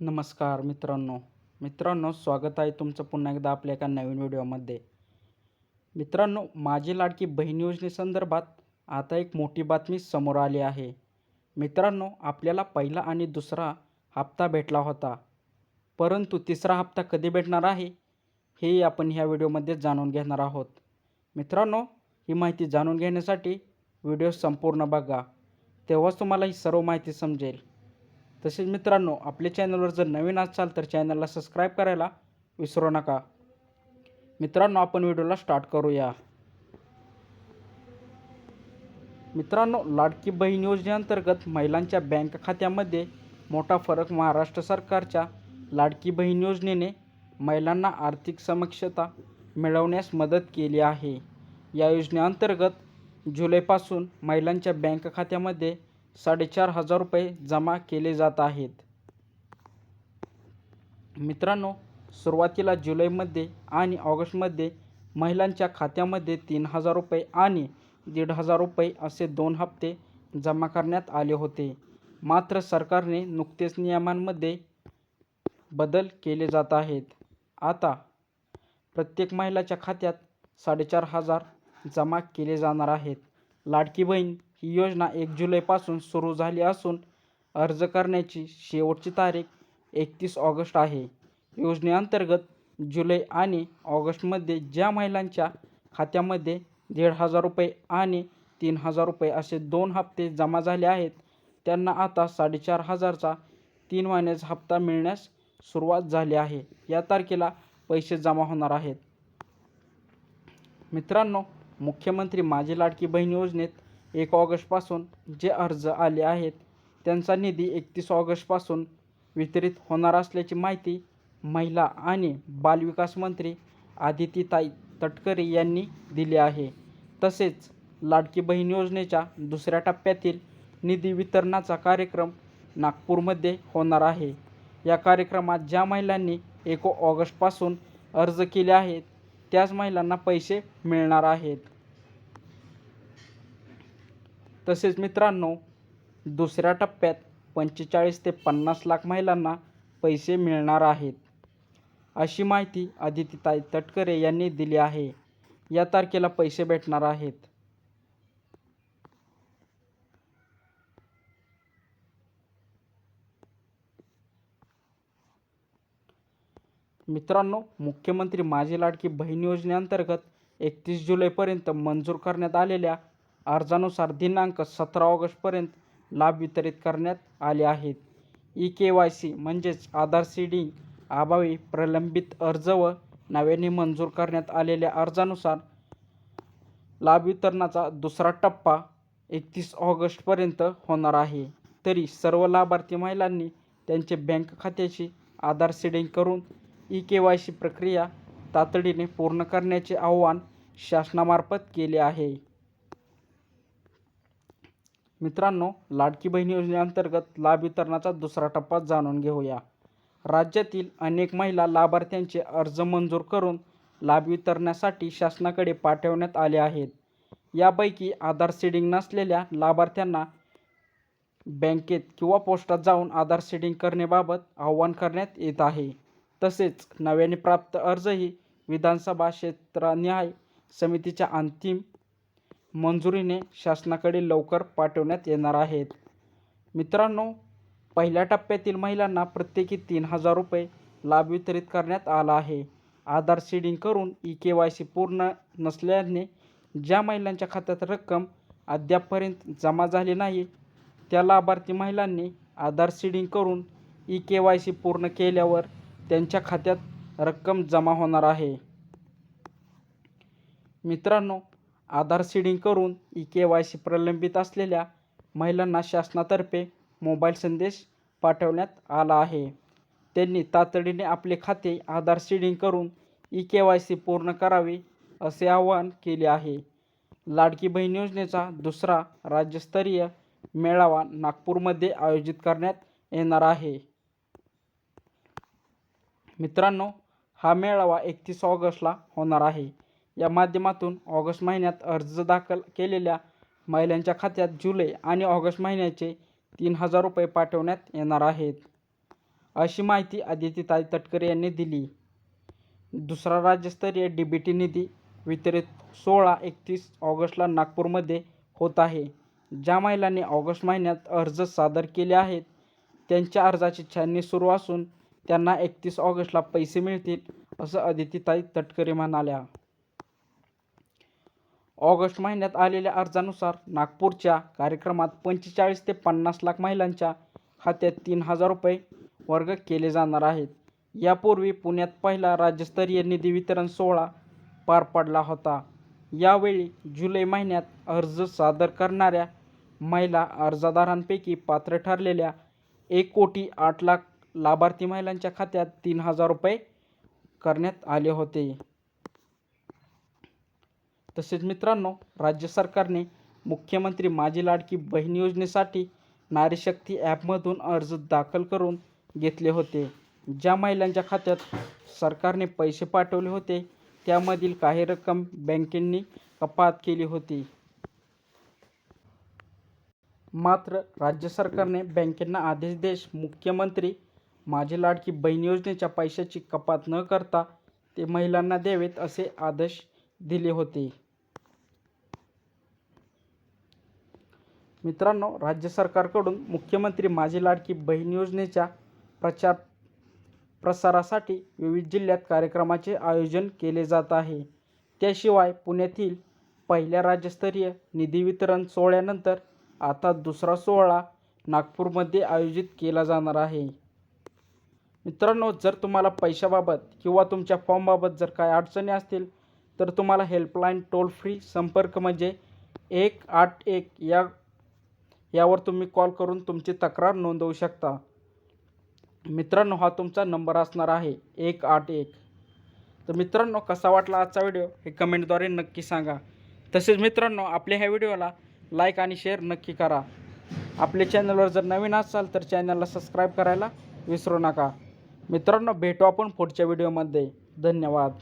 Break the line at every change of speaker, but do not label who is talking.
नमस्कार मित्रांनो. मित्रांनो स्वागत आहे तुमचं पुन्हा एकदा आपल्या एका नवीन व्हिडिओमध्ये. मित्रांनो माझी लाडकी बहीण योजनेसंदर्भात आता एक मोठी बातमी समोर आली आहे. मित्रांनो आपल्याला पहिला आणि दुसरा हप्ता भेटला होता. परंतु तिसरा हप्ता कधी भेटणार आहे हे आपण ह्या व्हिडिओमध्ये जाणून घेणार आहोत. मित्रांनो ही माहिती जाणून घेण्यासाठी व्हिडिओ संपूर्ण बघा. तेव्हाच तुम्हाला ही सर्व माहिती समजेल. तसेच मित्रांनो आपल्या चॅनलवर जर नवीन असाल तर चॅनलला सबस्क्राईब करायला विसरू नका. मित्रांनो आपण व्हिडिओला स्टार्ट करूया. मित्रांनो लाडकी बहीण योजनेअंतर्गत महिलांच्या बँक खात्यामध्ये मोठा फरक महाराष्ट्र सरकारच्या लाडकी बहीण योजनेने महिलांना आर्थिक सक्षमता मिळवण्यास मदत केली आहे. या योजनेअंतर्गत जुलैपासून महिलांच्या बँक खात्यामध्ये साडेचार हजार रुपये जमा केले जात आहेत. मित्रांनो सुरुवातीला जुलैमध्ये आणि ऑगस्टमध्ये महिलांच्या खात्यामध्ये तीन हजार रुपये आणि दीड हजार रुपये असे दोन हप्ते जमा करण्यात आले होते. मात्र सरकारने नुकतेच नियमांमध्ये बदल केले जात आहेत. आता प्रत्येक महिलाच्या खात्यात साडेचार हजार जमा केले जाणार आहेत. लाडकी बहीण ही योजना एक जुलैपासून सुरू झाली असून अर्ज करण्याची शेवटची तारीख एकतीस ऑगस्ट आहे. योजनेअंतर्गत जुलै आणि ऑगस्टमध्ये ज्या महिलांच्या खात्यामध्ये दीड हजार रुपये आणि तीन हजार रुपये असे दोन हप्ते जमा झाले आहेत त्यांना आता साडेचार हजारचा तीन महिन्याचा हप्ता मिळण्यास सुरुवात झाली आहे. या तारखेला पैसे जमा होणार आहेत. मित्रांनो मुख्यमंत्री माझी लाडकी बहीण योजनेत एक ऑगस्टपासून जे अर्ज आले आहेत त्यांचा निधी एकतीस ऑगस्टपासून वितरित होणार असल्याची माहिती महिला आणि बालविकास मंत्री आदितीताई तटकरे यांनी दिली आहे. तसेच लाडकी बहीण योजनेच्या दुसऱ्या टप्प्यातील निधी वितरणाचा कार्यक्रम नागपूरमध्ये होणार आहे. या कार्यक्रमात ज्या महिलांनी एक ऑगस्टपासून अर्ज केले आहेत त्याच महिलांना पैसे मिळणार आहेत. तसेच मित्रांनो दुसऱ्या टप्प्यात पंचेचाळीस ते पन्नास लाख महिलांना पैसे मिळणार आहेत. अशी माहिती आदितीताई तटकरे यांनी दिली आहे. या तारखेला पैसे भेटणार आहेत. मित्रांनो मुख्यमंत्री माझी लाडकी बहीण योजनेअंतर्गत एकतीस जुलैपर्यंत मंजूर करण्यात आलेल्या अर्जानुसार दिनांक सतरा ऑगस्टपर्यंत लाभ वितरित करण्यात आले आहेत. ई के वाय सी म्हणजेच आधार सीडिंग अभावी प्रलंबित अर्ज व नव्याने मंजूर करण्यात आलेल्या अर्जानुसार लाभ वितरणाचा दुसरा टप्पा एकतीस ऑगस्टपर्यंत होणार आहे. तरी सर्व लाभार्थी महिलांनी त्यांचे बँक खात्याशी आधार सीडिंग करून ई के वाय सी प्रक्रिया तातडीने पूर्ण करण्याचे आव्हान शासनामार्फत केले आहे. मित्रांनो लाडकी बहीण योजनेअंतर्गत लाभ वितरणाचा दुसरा टप्पा जाणून घेऊया. राज्यातील अनेक महिला लाभार्थ्यांचे अर्ज मंजूर करून लाभ वितरणासाठी शासनाकडे पाठवण्यात आले आहेत. यापैकी आधार सीडिंग नसलेल्या लाभार्थ्यांना बँकेत किंवा पोस्टात जाऊन आधार सीडिंग करण्याबाबत आवाहन करण्यात येत आहे. तसेच नव्याने प्राप्त अर्जही विधानसभा क्षेत्रनिहाय समितीच्या अंतिम मंजुरीने शासनाकडे लवकर पाठवण्यात येणार आहेत. मित्रांनो पहिल्या टप्प्यातील महिलांना प्रत्येकी तीन हजार रुपये लाभ वितरित करण्यात आला आहे. आधार सीडिंग करून ई के वाय सी पूर्ण नसल्याने ज्या महिलांच्या खात्यात रक्कम अद्यापपर्यंत जमा झाली नाही त्या लाभार्थी महिलांनी आधार सीडिंग करून ई के वाय सी पूर्ण केल्यावर त्यांच्या खात्यात रक्कम जमा होणार आहे. मित्रांनो आधार सीडिंग करून ई के वाय सी प्रलंबित असलेल्या महिलांना शासनातर्फे मोबाईल संदेश पाठवण्यात आला आहे. त्यांनी तातडीने आपले खाते आधार सीडिंग करून ई के वाय सी पूर्ण करावे असे आवाहन केले आहे. लाडकी बहीण योजनेचा दुसरा राज्यस्तरीय मेळावा नागपूरमध्ये आयोजित करण्यात येणार आहे. मित्रांनो हा मेळावा एकतीस ऑगस्टला होणार आहे. या माध्यमातून ऑगस्ट महिन्यात अर्ज दाखल केलेल्या महिलांच्या खात्यात जुलै आणि ऑगस्ट महिन्याचे तीन हजार रुपये पाठवण्यात येणार आहेत. अशी माहिती आदित्यताई तटकरे यांनी दिली. दुसरा राज्यस्तरीय डी बी टी निधी वितरित सोळा एकतीस ऑगस्टला नागपूरमध्ये होत आहे. ज्या महिलांनी ऑगस्ट महिन्यात अर्ज सादर केले आहेत त्यांच्या अर्जाची छाननी सुरू असून त्यांना एकतीस ऑगस्टला पैसे मिळतील असं अदितीताई तटकरे म्हणाल्या. ऑगस्ट महिन्यात आलेल्या अर्जानुसार नागपूरच्या कार्यक्रमात पंचेचाळीस ते पन्नास लाख महिलांच्या खात्यात तीन हजार रुपये वर्ग केले जाणार आहेत. यापूर्वी पुण्यात पहिला राज्यस्तरीय निधी वितरण सोहळा पार पडला होता. यावेळी जुलै महिन्यात अर्ज सादर करणाऱ्या महिला अर्जदारांपैकी पात्र ठरलेल्या एक कोटी आठ लाख लाभार्थी महिलांच्या खात्यात तीन हजार रुपये करण्यात आले होते. तसेच मित्रांनो राज्य सरकारने मुख्यमंत्री माझी लाडकी बहीण योजनेसाठी नारी शक्ती ॲपमधून अर्ज दाखल करून घेतले होते. ज्या महिलांच्या खात्यात सरकारने पैसे पाठवले होते त्यामधील काही रक्कम बँकेंनी कपात केली होती. मात्र राज्य सरकारने बँकेंना आदेश देश मुख्यमंत्री माझी लाडकी बहीण योजनेच्या पैशाची कपात न करता ते महिलांना द्यावेत असे आदेश दिले होते. मित्रांनो राज्य सरकारकडून मुख्यमंत्री माझी लाडकी बहीण योजनेच्या प्रचार प्रसारासाठी विविध जिल्ह्यात कार्यक्रमाचे आयोजन केले जात आहे. त्याशिवाय पुण्यातील पहिल्या राज्यस्तरीय निधी वितरण सोहळ्यानंतर आता दुसरा सोहळा नागपूरमध्ये आयोजित केला जाणार आहे. मित्रांनो जर तुम्हाला पैशाबाबत किंवा तुमच्या फॉर्मबाबत जर काय अडचणी असतील तर तुम्हाला हेल्पलाईन टोल फ्री संपर्क म्हणजे एक आठ एक या यावर तुम्ही कॉल करून तुमची तक्रार नोंदवू शकता. मित्रांनो हा तुमचा नंबर असणार आहे एक आठ एक. तर मित्रांनो कसा वाटला आजचा व्हिडिओ हे कमेंटद्वारे नक्की सांगा. तसेच मित्रांनो आपल्या ह्या व्हिडिओला लाईक आणि शेअर नक्की करा. आपल्या चॅनलवर जर नवीन असाल तर चॅनलला सबस्क्राईब करायला विसरू नका. मित्रांनो भेटू आपण पुढच्या व्हिडिओमध्ये. धन्यवाद.